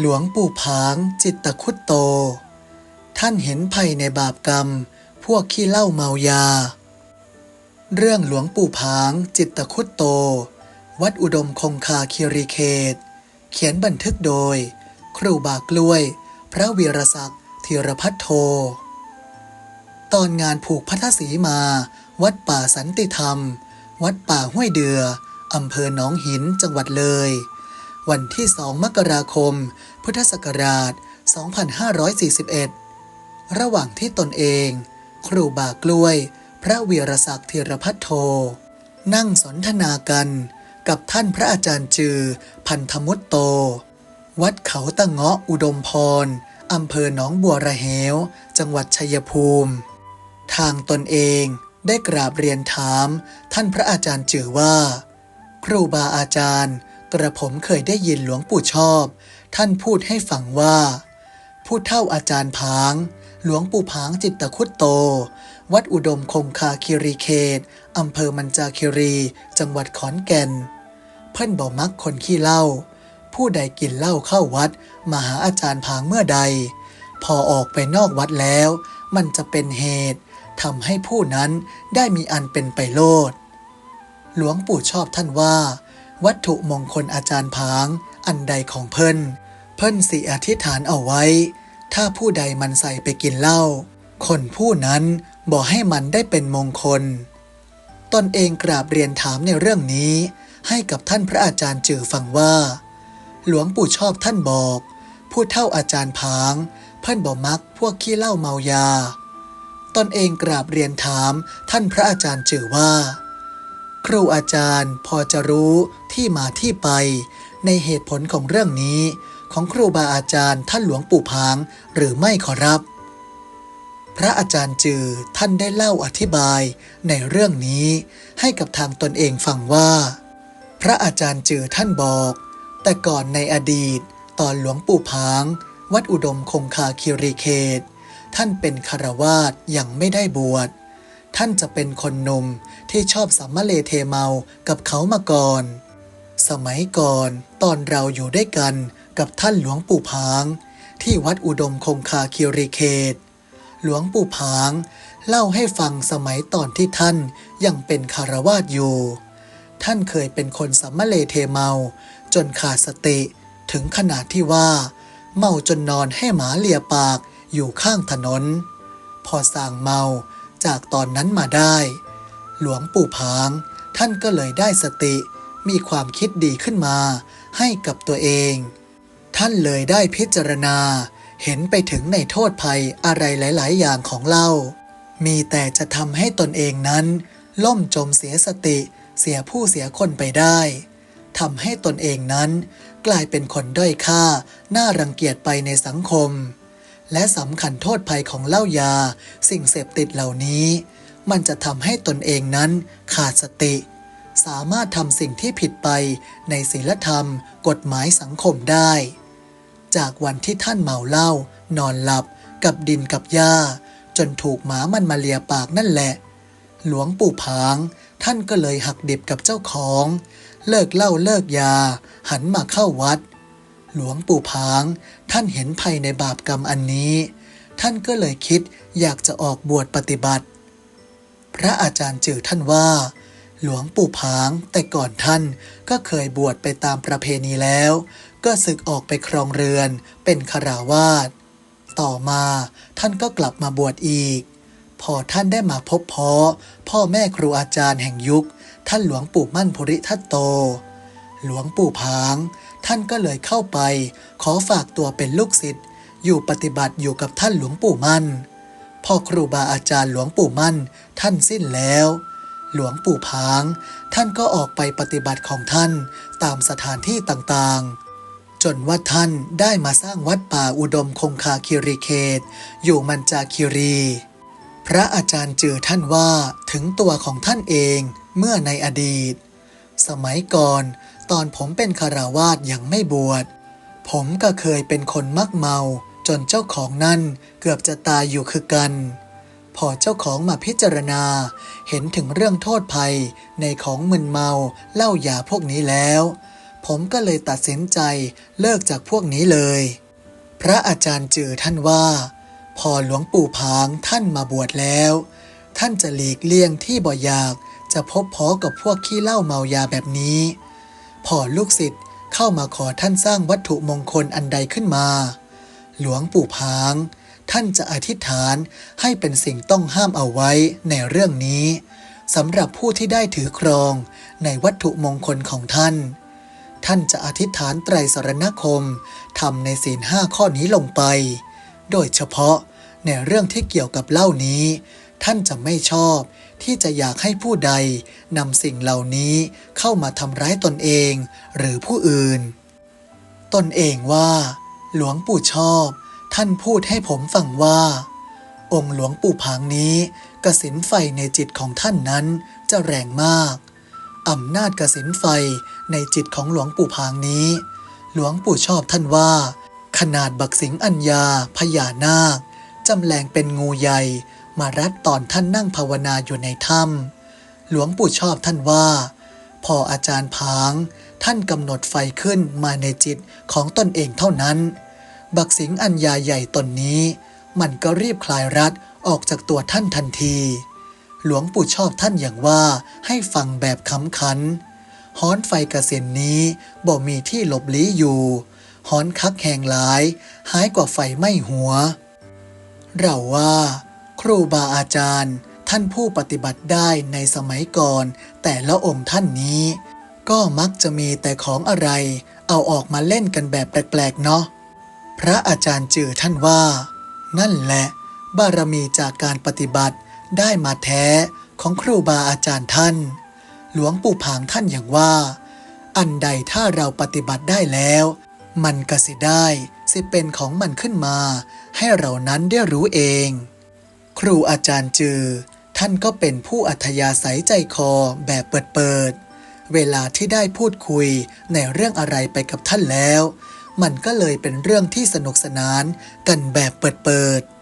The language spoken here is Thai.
หลวงปู่ผางจิตตคุตโต ท่านเห็นภัยในบาปกรรม พวกขี้เล้าเมายา เรื่องหลวงปู่ผางจิตตคุตโต วัดอุดมคงคาคิริเขต เขียนบันทึกโดย ครูบากล้วย พระวีรศักดิ์ธีรพัฒโท ตอนงานผูกพัทธสีมา วัดป่าสันติธรรม วัดป่าห้วยเดืออำเภอหนองหินจังหวัดเลย วันที่ 2 มกราคม พุทธศักราช 2541 ระหว่างที่ตนเอง ครูบากล้วย พระเวีรศักดิ์ธีรพัฒโท นั่งสนทนากันกับท่านพระอาจารย์จือ พันธมุตโต วัดเขาตะเงาะอุดมพรอำเภอหนองบัวระเหว จังหวัดชัยภูมิ ทางตนเองได้กราบเรียนถาม ท่านพระอาจารย์จือว่า ครูบาอาจารย์ กระผมเคยได้ยินหลวงปู่ชอบ ท่านพูดให้ฟังว่า ผู้เท่าอาจารย์ผาง หลวงปู่ผางจิตตคุตโต วัดอุดมคงคาคิรีเขตอำเภอมันจาคิรี จังหวัดขอนแก่น เพิ่อนบอกมักคนขี้เหล้าผู้ใดกินเหล้าเข้าวัดมาหาอาจารย์ผางเมื่อใด พอออกไปนอกวัดแล้ว มันจะเป็นเหตุทำให้ผู้นั้นได้มีอันเป็นไปโลด หลวงปู่ชอบท่านว่า วัตถุมงคลอาจารย์ผาง อันใดของเพิ่น เพิ่นสิอธิษฐานเอาไว้ ถ้าผู้ใดมันใส่ไปกินเหล้าคนผู้นั้นบอกให้มันได้เป็นมงคล ตนเองกราบเรียนถามในเรื่องนี้ ให้กับท่านพระอาจารย์จือฟังว่า หลวงปู่ชอบท่านบอก ผู้เท่าอาจารย์ผาง เพิ่นบอกมักพวกขี้เหล้าเมายา ตนเองกราบเรียนถามท่านพระอาจารย์จือว่า ครูอาจารย์พอจะรู้ที่มาที่ไป ในเหตุผลของเรื่องนี้ ของครูบาอาจารย์ท่านหลวงปู่ผางหรือไม่ขอรับ พระอาจารย์จือท่านได้เล่าอธิบายในเรื่องนี้ให้กับทางตนเองฟังว่า พระอาจารย์จือท่านบอก แต่ก่อนในอดีต ตอนหลวงปู่ผาง วัดอุดมคงคาคิริเขต ท่านเป็นคารวาสยังไม่ได้บวช ท่านจะเป็นคนหนุ่มที่ชอบสัมมะเลเทเมากับเขามาก่อน สมัยก่อนตอนเราอยู่ด้วยกันกับท่านหลวงปู่ผาง ที่วัดอุดมคงคาคิริเขต หลวงปู่ผาง เล่าให้ฟังสมัยตอนที่ท่านยังเป็นคารวาสอยู่ ท่านเคยเป็นคนสัมมะเลเทเมา จนขาดสติถึงขนาดที่ว่า เมาจนนอนให้หมาเลียปากอยู่ข้างถนน พอสั่งเมา จากตอนนั้นมาได้ หลวงปู่ผาง ท่านก็เลยได้สติ มีความคิดดีขึ้นมา ให้กับตัวเอง ท่านเลยได้พิจารณา เห็นไปถึงในโทษภัยอะไรหลาย ๆ อย่างของเล้ามีแต่จะทำให้ตนเองนั้น ล่มจมเสียสติ เสียผู้เสียคนไปได้ทำให้ตนเองนั้น กลายเป็นคนด้อยค่า น่ารังเกียจไปในสังคม และสำคัญโทษภัยของเหล้ายา สิ่งเสพติดเหล่านี้ มันจะทำให้ตนเองนั้นขาดสติ สามารถทำสิ่งที่ผิดไปในศีลธรรม กฎหมายสังคมได้ จากวันที่ท่านเมาเหล้านอนหลับกับดินกับหญ้า จนถูกหมามันมาเลียปากนั่นแหละ หลวงปู่ผาง ท่านก็เลยหักดิบกับเจ้าของ เลิกเหล้าเลิกยา หันมาเข้าวัด หลวงปู่ผาง ท่านเห็นภัยในบาปกรรมอันนี้ ท่านก็เลยคิดอยากจะออกบวชปฏิบัติ พระอาจารย์จือท่านว่า หลวงปู่ผางแต่ก่อนท่านก็เคยบวชไปตามประเพณีแล้ว ก็ศึกออกไปครองเรือนเป็นคาราวาสต่อมาท่านก็กลับมาบวชอีก พอท่านได้มาพบพ่อพ่อแม่ครูอาจารย์แห่งยุค ท่านหลวงปู่มั่นภูริทัตโต หลวงปู่ผาง ท่านก็เลยเข้าไป ขอฝากตัวเป็นลูกศิษย์อยู่ปฏิบัติอยู่กับท่านหลวงปู่มั่น พ่อครูบาอาจารย์หลวงปู่มั่น ท่านสิ้นแล้ว หลวงปู่ผาง ท่านก็ออกไปปฏิบัติของท่านตามสถานที่ต่างๆ จนว่าท่านได้มาสร้างวัดป่าอุดมคงคาคิริเขต อยู่มันจาคิรี พระอาจารย์จือท่านว่าถึงตัวของท่านเองเมื่อในอดีต สมัยก่อน ตอนผมเป็นคาราวาสยังไม่บวช ผมก็เคยเป็นคนมักเมา จนเจ้าของนั่นเกือบจะตายอยู่คือกัน พอเจ้าของมาพิจารณา เห็นถึงเรื่องโทษภัยในของมึนเมาเหล้ายาพวกนี้แล้ว ผมก็เลยตัดสินใจเลิกจากพวกนี้เลย พระอาจารย์จือท่านว่า พอหลวงปู่ผางท่านมาบวชแล้ว ท่านจะหลีกเลี่ยงที่บ่อยากจะพบพ้อกับพวกขี้เหล้าเมายาแบบนี้ พอลูกศิษย์เข้ามาขอท่านสร้างวัตถุมงคลอันใดขึ้นมา หลวงปู่ผาง ท่านจะอธิษฐานให้เป็นสิ่งต้องห้ามเอาไว้ในเรื่องนี้สำหรับผู้ที่ได้ถือครองในวัตถุมงคลของท่าน ท่านจะอธิษฐานไตรสรณคมทำในศีลห้าข้อนี้ลงไป โดยเฉพาะในเรื่องที่เกี่ยวกับเล้านี้ ท่านจะไม่ชอบ ที่จะอยากให้ผู้ใดนำสิ่งเหล่านี้เข้ามาทำร้ายตนเอง หรือผู้อื่น ตนเองว่า หลวงปู่ชอบ ท่านพูดให้ผมฟังว่า องค์หลวงปู่ผางนี้กสินไฟในจิตของท่านนั้นจะแรงมากอำนาจกสินไฟในจิตของหลวงปู่ผางนี้ หลวงปู่ชอบท่านว่า ขนาดบักสิงอัญญาพญานาคจำแรงเป็นงูใหญ่ มารัดตอนท่านนั่งภาวนาอยู่ในถ้ำหลวงปู่ชอบท่านว่า พออาจารย์ผาง ท่านกำหนดไฟขึ้นมาในจิตของตนเองเท่านั้น บักสิงอัญญาใหญ่ตนนี้ มันก็รีบคลายรัดออกจากตัวท่านทันที หลวงปู่ชอบท่านอย่างว่าให้ฟังแบบขำขันฮ้อนไฟกระเซ็นนี้บ่มีที่หลบลี้อยู่ฮ้อนคักแหงหลาย หายกว่าไฟไม้หัว เราว่า ครูบาอาจารย์ ท่านผู้ปฏิบัติได้ในสมัยก่อน แต่ละองค์ท่านนี้ ก็มักจะมีแต่ของอะไร เอาออกมาเล่นกันแบบแปลกๆเนาะพระอาจารย์จือท่านว่า นั่นแหละ บารมีจากการปฏิบัติได้มาแท้ของครูบาอาจารย์ท่าน หลวงปู่ผางท่านอย่างว่า อันใดถ้าเราปฏิบัติได้แล้ว มันก็สิได้ สิเป็นของมันขึ้นมา ให้เรานั้นได้รู้เอง ครูอาจารย์จือ ท่านก็เป็นผู้อัธยาศัยใจคอแบบเปิดๆเวลาที่ได้พูดคุยในเรื่องอะไรไปกับท่านแล้ว มันก็เลยเป็นเรื่องที่สนุกสนานกันแบบเปิดๆ